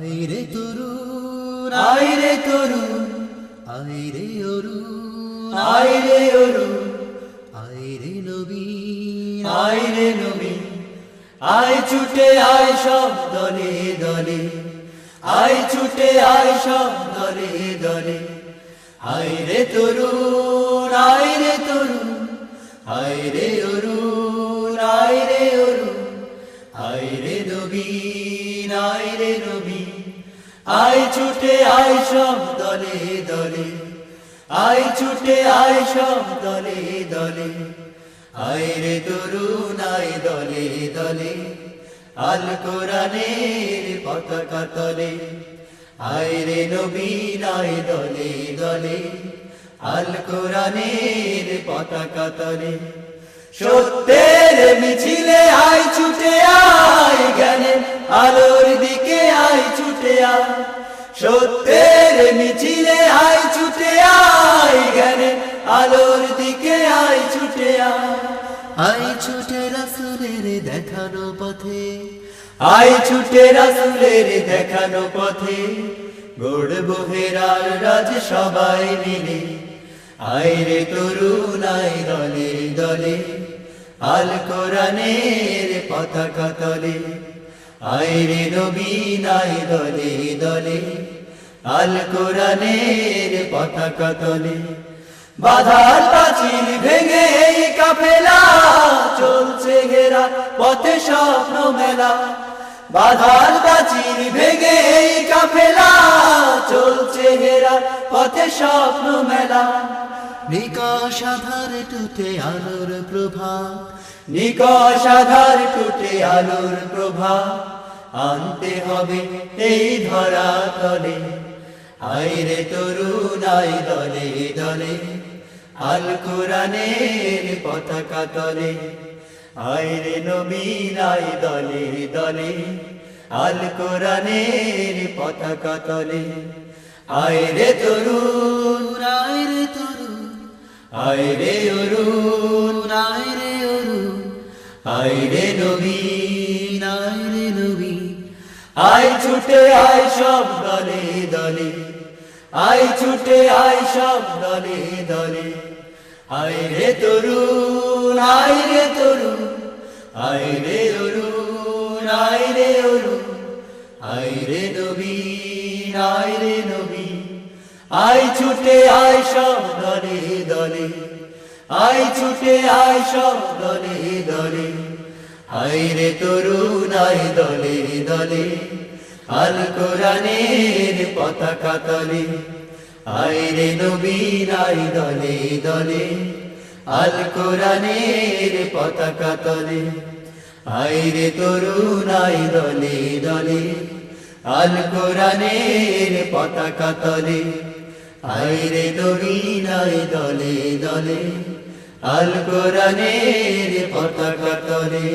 আইরে তরুণ আইরে তরুণ। আইরে অরুণ আইরে অরুণ। আইরে নবীন আইরে নবী আয় ছুটে আয় সব দলে দলে। আয় ছুটে আয় সব দলে দলে। আইরে তরুণ আইরে তরুণ। আইরে অরুণ আইরে অরুণ। আইরে নবীন আইরে নবী আয় ছুটে আয় সব দলে দলে। আয় ছুটে আয় সব দলে দলে। আইরে তরুণ আয় দলে দলে। আল কোরআনের পতাকা তলে। আইরে নবীন আয় দলে দলে। আল কোরআনের পতাকা তলে। সত্যের মিছিলে আয় ছুটে আয় দিকে আয় ছুটে আয় সত্যের মিছিলে আয় ছুটে আয় আলোর দিকে আয় ছুটে আয় আই ছুটে রাসুলের দেখানো পথে। আয় ছুটে রাসুলের দেখানো পথে। গড়ব হেরার রাজ সবাই মিলে। আয় রে তরুণ আয় দলে দলে। আল কোরআনের পতাকা তলে। আয় রে নবীন আয় দলে দলে। আল কোরআনের পতাকা তলে। বাধার প্রাচীর ভেঙে এই কাফেলা চলছে ঘেরা পথে স্বপ্ন মেলা। বাধার প্রাচীর ভেঙে এই কাফেলা চলছে ঘেরা পথে স্বপ্ন মেলা। নিকশ আধার টুটে আলোর প্রভা নিকশ আধার টুটে আলোর প্রভা আনতে হবে এই ধরা তলে। আইরে তরুণ, আই দলে দলে। আল কোরআনের পতাকা তলে। আইরে নবীন, আই দলে দলে। আল কোরআনের পতাকা তলে। আইরে তরুণ আইরে তরুণ। আইরে অরুণ আইরে অরুণ। আইরে নবীন। আয় ছুটে আয় সব দলে দলে। আয় ছুটে আয় সব দলে দলে। আয় রে তরুণ, আয় রে তরুণ। আয় রে অরুণ, আয় রে অরুণ। আয় রে নবীন, আয় রে নবীন। আয় ছুটে আয় সব দলে দলে। আয় ছুটে আয় সব দলে দলে। আয় রে তরুণ দলে দলে, আল কোরআনের পতাকা তলে। আয় রে নবীন আয় দলে দলে, আল কোরআনের পতাকা তলে। আয় রে তরুণ আয় দলে দলে, আল কোরআনের পতাকা তলে। আয় রে দলে দলে আল কোরআনের পতাকা তলে